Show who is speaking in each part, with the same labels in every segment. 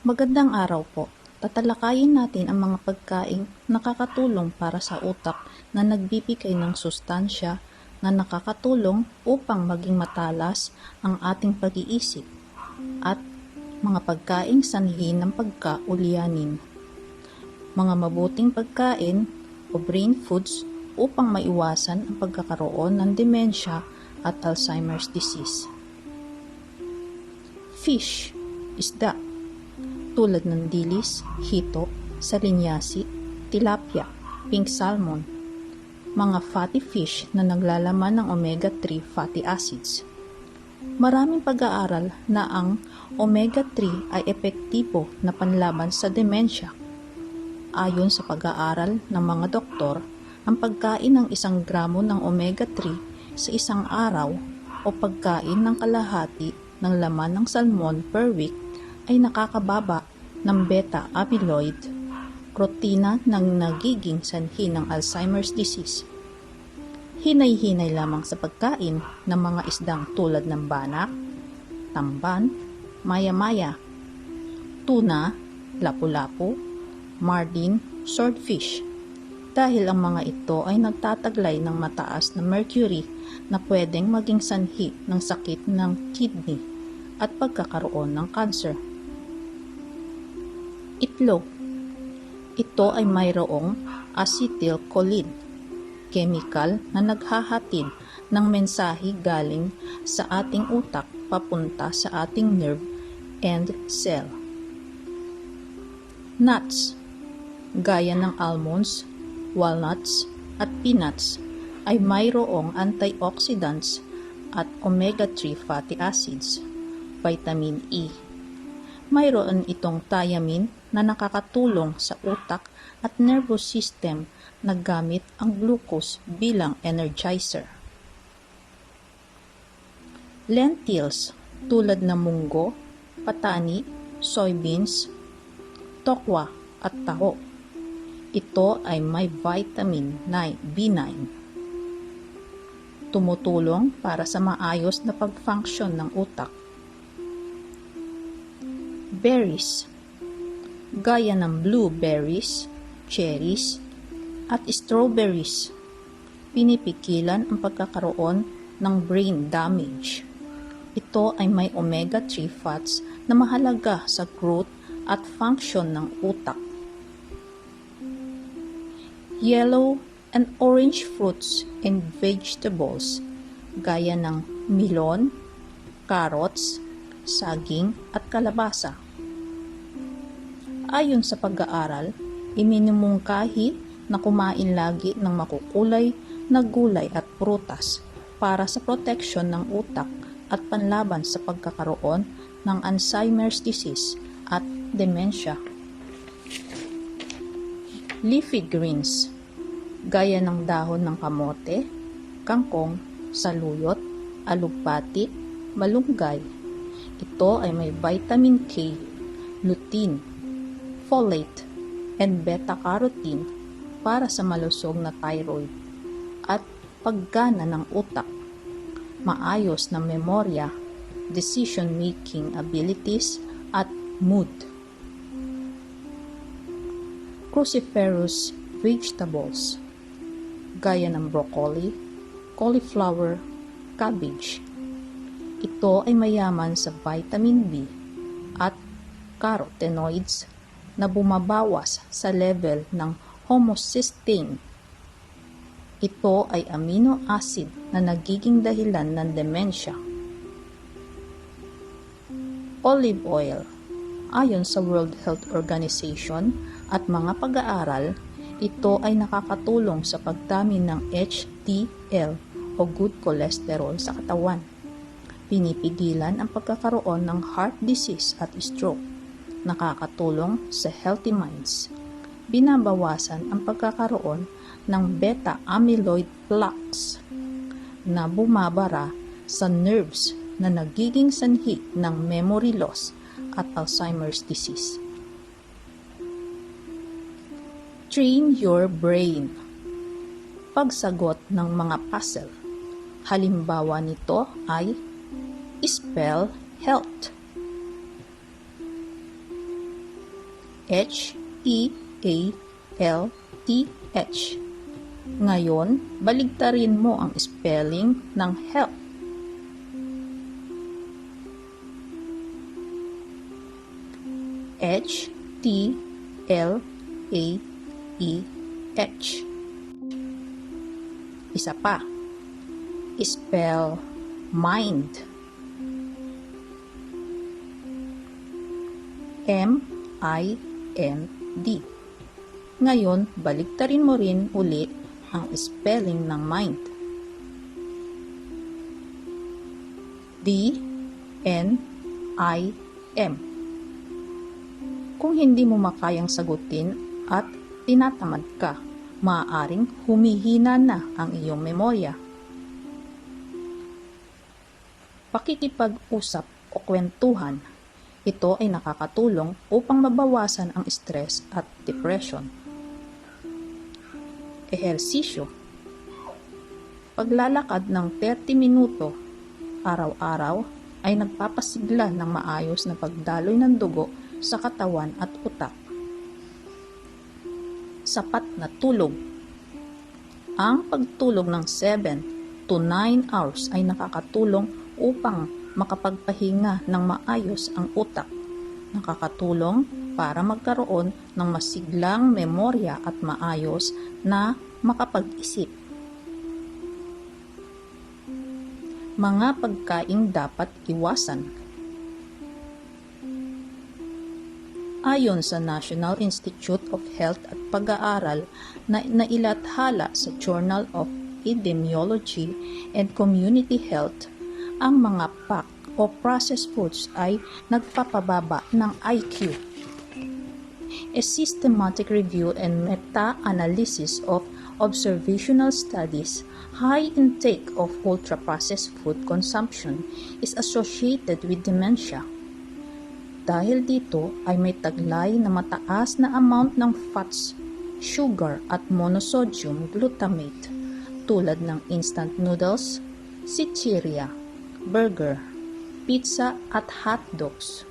Speaker 1: Magandang araw po. Tatalakayin natin ang mga pagkaing nakakatulong para sa utak na nagbibigay ng sustansya na nakakatulong upang maging matalas ang ating pag-iisip at mga pagkaing sanhi ng pagkaulyanin. Mga mabuting pagkain o brain foods upang maiwasan ang pagkakaroon ng demensya at Alzheimer's disease. Fish, isda, tulad ng dilis, hito, salinyasi, tilapia, pink salmon, mga fatty fish na naglalaman ng omega-3 fatty acids. Maraming pag-aaral na ang omega-3 ay epektibo na panlaban sa demensya. Ayon sa pag-aaral ng mga doktor, ang pagkain ng isang gramo ng omega-3 sa isang araw o pagkain ng kalahati ng laman ng salmon per week ay nakakababa ng beta-amyloid, protina ng nagiging sanhi ng Alzheimer's disease. Hinay-hinay lamang sa pagkain ng mga isdang tulad ng banak, tamban, maya-maya, tuna, lapu-lapu, mardin, swordfish. Dahil ang mga ito ay nagtataglay ng mataas na mercury na pwedeng maging sanhi ng sakit ng kidney at pagkakaroon ng cancer. Itlog. Ito ay mayroong acetylcholine, chemical na naghahatid ng mensahe galing sa ating utak papunta sa ating nerve and cell. Nuts, gaya ng almonds, walnuts, at peanuts ay mayroong antioxidants at omega-3 fatty acids, vitamin E. Mayroon itong thiamine na nakakatulong sa utak at nervous system na gamit ang glucose bilang energizer. Lentils tulad ng munggo, patani, soybeans, tokwa at taho. Ito ay may vitamin B9. Tumutulong para sa maayos na pag-function ng utak. Berries gaya ng blueberries, cherries, at strawberries. Pinipigilan ang pagkakaroon ng brain damage. Ito ay may omega-3 fats na mahalaga sa growth at function ng utak. Yellow and orange fruits and vegetables gaya ng melon, carrots, saging at kalabasa. Ayon sa pag-aaral, iminumungkahi na kumain lagi ng makukulay na gulay at prutas para sa proteksyon ng utak at panlaban sa pagkakaroon ng Alzheimer's disease at dementia. Leafy greens gaya ng dahon ng kamote, kangkong, saluyot, alugbati, malunggay. Ito ay may vitamin K, lutein, folate, and beta-carotene para sa malusog na thyroid at paggana ng utak, maayos na memorya, decision-making abilities, at mood. Cruciferous vegetables gaya ng broccoli, cauliflower, cabbage. Ito ay mayaman sa vitamin B at carotenoids na bumabawas sa level ng homocysteine. Ito ay amino acid na nagiging dahilan ng demensya. Olive oil Ayon sa World Health Organization at mga pag-aaral, ito ay nakakatulong sa pagdami ng HDL o good cholesterol sa katawan. Pinipigilan ang pagkakaroon ng heart disease at stroke. Nakakatulong sa healthy minds. Binabawasan ang pagkakaroon ng beta-amyloid plaques na bumabara sa nerves na nagiging sanhi ng memory loss at Alzheimer's disease. Train your brain. Pagsagot ng mga puzzle. Halimbawa nito ay spell health. H E A L T H. Ngayon, baligtarin mo ang spelling ng health. H T L A E H. Isa pa. Spell mind. M I N D. Ngayon, baliktarin mo rin uli ang spelling ng mind. D N I M. Kung hindi mo makayang sagutin at tinatamad ka, maaaring humihina na ang iyong memorya. Pakikipag-usap o kwentuhan, ito ay nakakatulong upang mabawasan ang stress at depression. Ehersisyo Paglalakad ng 30 minuto araw-araw ay nagpapasigla ng maayos na pagdaloy ng dugo sa katawan at utak. Sapat na tulog Ang pagtulog ng 7 to 9 hours ay nakakatulong upang makapagpahinga ng maayos ang utak. Nakakatulong para magkaroon ng masiglang memorya at maayos na makapag-isip. Mga pagkaing dapat iwasan. Ayon sa National Institute of Health at Pag-aaral na nailathala sa Journal of Epidemiology and Community Health, ang mga pack o processed foods ay nagpapababa ng IQ. A systematic review and meta-analysis of observational studies, high intake of ultra-processed food consumption is associated with dementia. Dahil dito ay may taglay na mataas na amount ng fats, sugar at monosodium glutamate tulad ng instant noodles, chichiria, burger, pizza at hot dogs.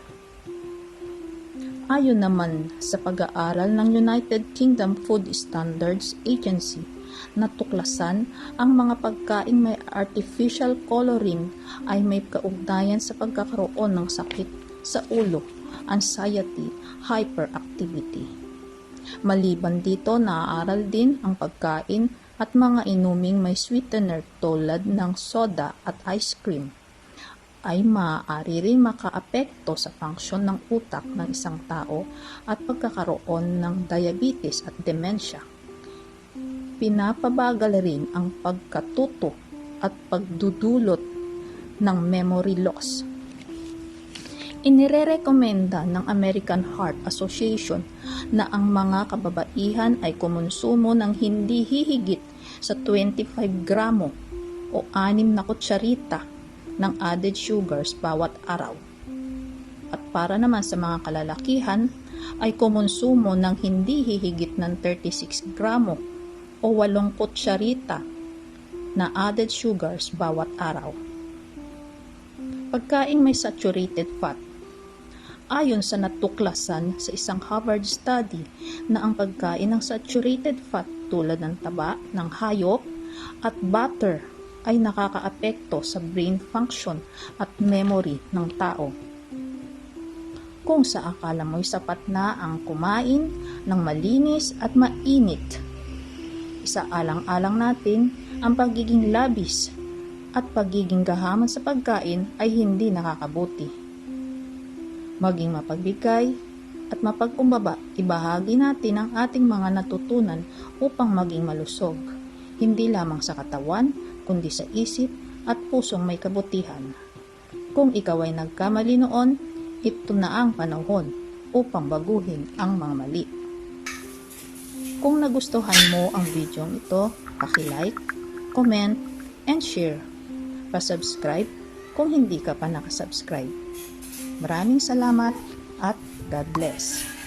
Speaker 1: Ayon naman sa pag-aaral ng United Kingdom Food Standards Agency, natuklasan ang mga pagkain may artificial coloring ay may kaugnayan sa pagkakaroon ng sakit sa ulo, anxiety, hyperactivity. Maliban dito, naaaral din ang pagkain at mga inuming may sweetener tulad ng soda at ice cream ay maaari rin makaapekto sa function ng utak ng isang tao at pagkakaroon ng diabetes at dementia. Pinapabagal rin ang pagkatuto at pagdudulot ng memory loss. Inirerekomenda ng American Heart Association na ang mga kababaihan ay kumonsumo ng hindi hihigit sa 25 gramo o 6 na kutsarita ng added sugars bawat araw. At para naman sa mga kalalakihan ay kumonsumo ng hindi hihigit ng 36 gramo o 8 kutsarita na added sugars bawat araw. Pagkain may saturated fat Ayon sa natuklasan sa isang Harvard study na ang pagkain ng saturated fat tulad ng taba ng hayop at butter ay nakakaapekto sa brain function at memory ng tao. Kung sa akala mo'y sapat na ang kumain ng malinis at mainit, isaalang-alang natin ang pagiging labis at pagiging gahaman sa pagkain ay hindi nakakabuti maging mapagbigay at mapagkumbaba, ibahagi natin ang ating mga natutunan upang maging malusog, hindi lamang sa katawan, kundi sa isip at pusong may kabutihan. Kung ikaw ay nagkamali noon, ito na ang panahon upang baguhin ang mga mali. Kung nagustuhan mo ang video ito, paki-like, comment, and share. Pa-subscribe kung hindi ka pa nakasubscribe. Maraming salamat at God bless.